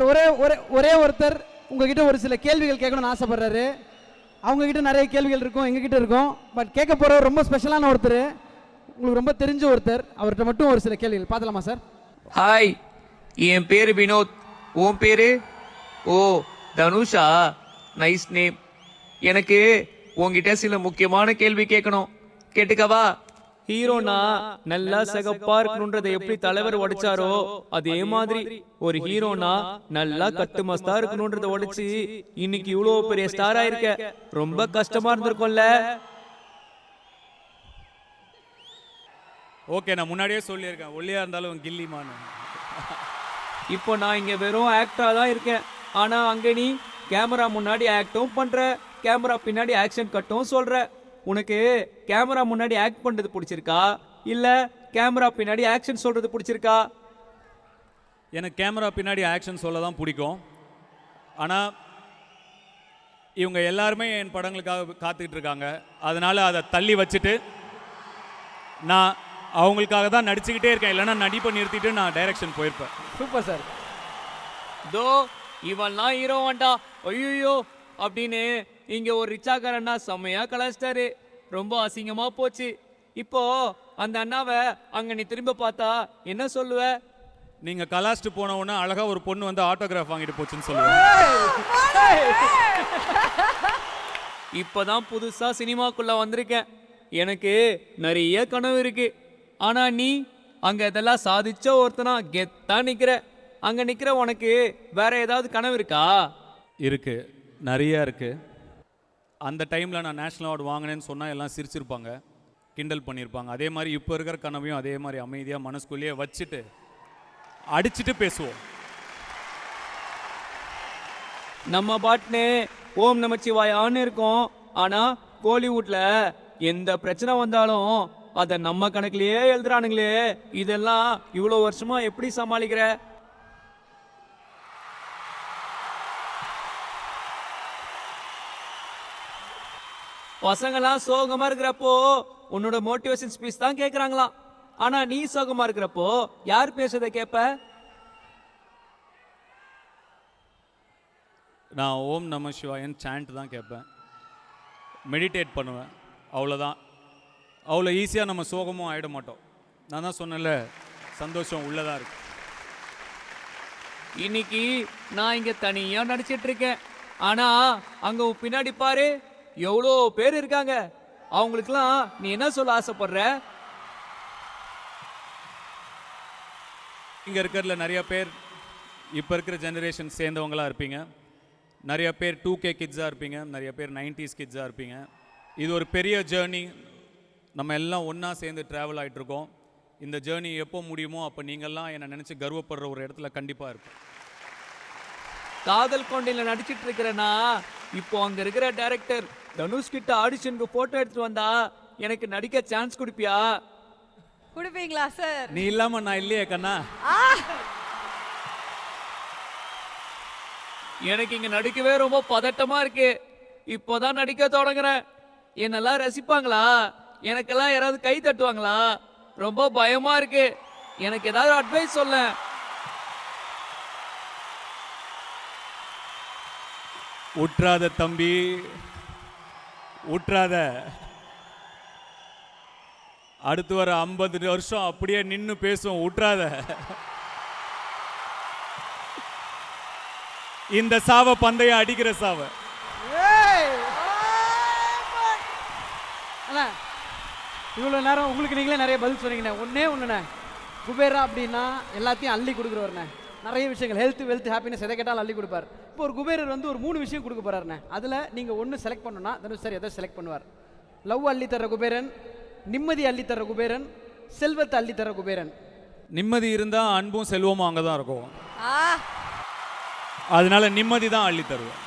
Sir ஒரே ஒரே ஒரே ஒருத்தர் உங்ககிட்ட ஒரு சில கேள்விகள் கேட்கணும்னு ஆசைப்படுறாரு. அவங்கக்கிட்ட நிறைய கேள்விகள் இருக்கும் எங்ககிட்ட இருக்கும். பட் கேட்க போகிற ரொம்ப ஸ்பெஷலான ஒருத்தர். உங்களுக்கு ரொம்ப தெரிஞ்ச ஒருத்தர். அவர்கிட்ட மட்டும் ஒரு சில கேள்விகள். பார்த்தலாமா சார்? ஹாய் என் பேர் வினோத். உன் பேரு? ஓ தனுஷா? நைஸ் நேம் எனக்கு உங்ககிட்ட சில முக்கியமான கேள்வி கேட்கணும். கேட்டுக்கவா? ஹீரோனா நல்லா சிகப்பா இருக்கணுன்றதை எப்படி தலைவர் உடைச்சாரோ அதே மாதிரி ஒரு ஹீரோனா நல்லா கட்டு மஸ்தா இருக்கணுன்றத உடைச்சு இன்னைக்கு இவ்வளவு பெரிய ஸ்டார் ஆயிருக்க. ரொம்ப கஷ்டமா இருந்திருக்கும்ல. ஓகே நான் முன்னாடியே சொல்லியிருக்கேன். ஒல்லியா இருந்தாலும் கில்லிமான்னு இப்போ நான் இங்க வெறும் ஆக்டரா தான் இருக்கேன். ஆனா அங்க நீ கேமரா முன்னாடி ஆக்டும் பண்ற. கேமரா பின்னாடி ஆக்ஷன் கட்டும் சொல்ற. உனக்கு கேமரா முன்னாடி ஆக்ட் பண்றது பிடிச்சிருக்கா? இல்ல கேமரா பின்னாடி ஆக்ஷன் சொல்றது பிடிச்சிருக்கா? எனக்கு கேமரா பின்னாடி ஆக்ஷன் சொல்ல தான் பிடிக்கும். ஆனால் இவங்க எல்லாருமே என் படங்களுக்காக காத்துக்கிட்டு இருக்காங்க. அதனால அதை தள்ளி வச்சுட்டு நான் அவங்களுக்காக தான் நடிச்சுக்கிட்டே இருக்கேன். இல்லைன்னா நடிப்பை நிறுத்திட்டு நான் டைரக்ஷன் போயிருப்பேன். Super sir. தோ இவன்லாம் ஹீரோ வேண்டா ஐயோ அப்படின்னு இங்க ஒரு ரிச்சாக்காரண்ணா செம்மையா கலாச்சிட்டாரு ரொம்ப அசிங்கமா போச்சு. இப்போ அந்த அண்ணாவை அங்க நீ திரும்ப பார்த்தா என்ன சொல்லுவ? நீங்கள் கலாச்சிட்டு போன உடனே அழகாக ஒரு பொண்ணு வந்து ஆட்டோகிராஃப் வாங்கிட்டு போச்சுன்னு சொல்லுவேன் இப்பதான் புதுசா சினிமாக்குள்ள வந்திருக்கேன். எனக்கு நிறைய கனவு இருக்கு. ஆனா நீ அங்க இதெல்லாம் சாதிச்ச ஒருத்தனா கெத்தா நிக்கிற. அங்க நிக்கிற உனக்கு வேற ஏதாவது கனவு இருக்கா? இருக்கு. நிறைய இருக்குது அந்த டைமில் நான் நேஷ்னல் அவார்டு வாங்கினேன்னு சொன்னால் எல்லாம் சிரிச்சிருப்பாங்க. கிண்டல் பண்ணியிருப்பாங்க அதே மாதிரி இப்போ இருக்கிற கனவையும் அதே மாதிரி அமைதியாக மனசுக்குள்ளேயே வச்சுட்டு அடிச்சிட்டு பேசுவோம். நம்ம பாட்டுனே ஓம் நமச்சிவாயான்னு இருக்கோம். ஆனால் கோலிவுட்டில் எந்த பிரச்சனை வந்தாலும் அதை நம்ம கணக்குலயே எழுதுறானுங்களே. இதெல்லாம் இவ்வளோ வருஷமா எப்படி சமாளிக்கிற? பசங்கெல்லாம் சோகமா இருக்கிறப்போ உன்னோட மோட்டிவேஷன் ஸ்பீச் தான் கேக்குறாங்களாம். ஆனா நீ சோகமா இருக்கிறப்போ யார் பேசுறதை கேப்ப? நான் ஓம் நம சிவாயன் சாண்ட் தான் கேட்பேன் மெடிடேட் பண்ணுவேன். அவ்வளோதான் அவ்வளோ ஈஸியாக நம்ம சோகமும் ஆகிட மாட்டோம். நான் தான் சொன்னேன்ல சந்தோஷம் உள்ளதாக இருக்கு. இன்னைக்கு நான் இங்க தனியா நடிச்சிட்டு இருக்கேன். ஆனா அங்க பின்னாடி பாரு. எவ்வளோ பேர் இருக்காங்க? அவங்களுக்குலாம் நீ என்ன சொல்ல ஆசைப்படுற? இங்கே இருக்கிறதுல நிறைய பேர் இப்போ இருக்கிற ஜெனரேஷன் சேர்ந்தவங்களா இருப்பீங்க. நிறைய பேர் டூ கே கிட்ஸாக இருப்பீங்க. நிறைய பேர் நைன்டிஸ் கிட்ஸாக இருப்பீங்க. இது ஒரு பெரிய ஜேர்னி நம்ம எல்லாம் ஒன்றா சேர்ந்து ட்ராவல் ஆகிட்ருக்கோம் இந்த ஜேர்னி எப்போ முடியுமோ அப்போ நீங்கள்லாம் என்னை நினச்சி கர்வப்படுற ஒரு இடத்துல கண்டிப்பாக இருக்கும் காதல் கொண்டையில நடிச்சிட்டு இருக்கிறேன்னா இப்போ அங்க இருக்கிற டைரக்டர் தனுஷ் கிட்ட ஆடிஷனுக்கு போட்டோ எடுத்துட்டு வந்தா எனக்கு நடிக்க சான்ஸ் கொடுப்பியா? கொடுப்பீங்களா சார் நீ இல்லாமல் நான் இல்லையே கண்ணா. எனக்கு இங்க நடிக்கவே ரொம்ப பதட்டமா இருக்கு. இப்போதான் நடிக்க தொடங்குறேன். என்னெல்லாம் ரசிப்பாங்களா? எனக்கெல்லாம் யாராவது கை தட்டுவாங்களா? ரொம்ப பயமா இருக்கு. எனக்கு ஏதாவது அட்வைஸ் சொல்ல உற்றாத தம்பி உற்றாத. அடுத்து வர ஐம்பது வருஷம் அப்படியே நின்று பேசுவோம் உற்றாத. இந்த சாவ பந்தயம் அடிக்கிற சாவ. இவ்வளோ நேரம் உங்களுக்கு நீங்களே நிறைய பதில் சொன்னீங்கண்ணே. ஒன்றே ஒன்றுண்ணே குபேரா அப்படின்னா எல்லாத்தையும் அள்ளி கொடுக்குறவர்ண்ணே. நிறைய விஷயங்கள். ஹெல்த் வெல்த் ஹாப்பினஸ் எதை கேட்டாலும் அள்ளி கொடுப்பார். இப்போ ஒரு குபேரர் வந்து ஒரு மூணு விஷயம் கொடுக்க போறாருண்ணே. அதில் நீங்கள் ஒன்று செலக்ட் பண்ணணும்னா தனுஷ் சார் எதை செலக்ட் பண்ணுவார்? லவ் அள்ளி தர குபேரன் நிம்மதி அள்ளி தர குபேரன் செல்வத்தை அள்ளி தர குபேரன். நிம்மதி இருந்தா அன்பும் செல்வமும் அங்கே தான் இருக்கும். ஆ. அதனால நிம்மதி தான் அள்ளி தருவேன்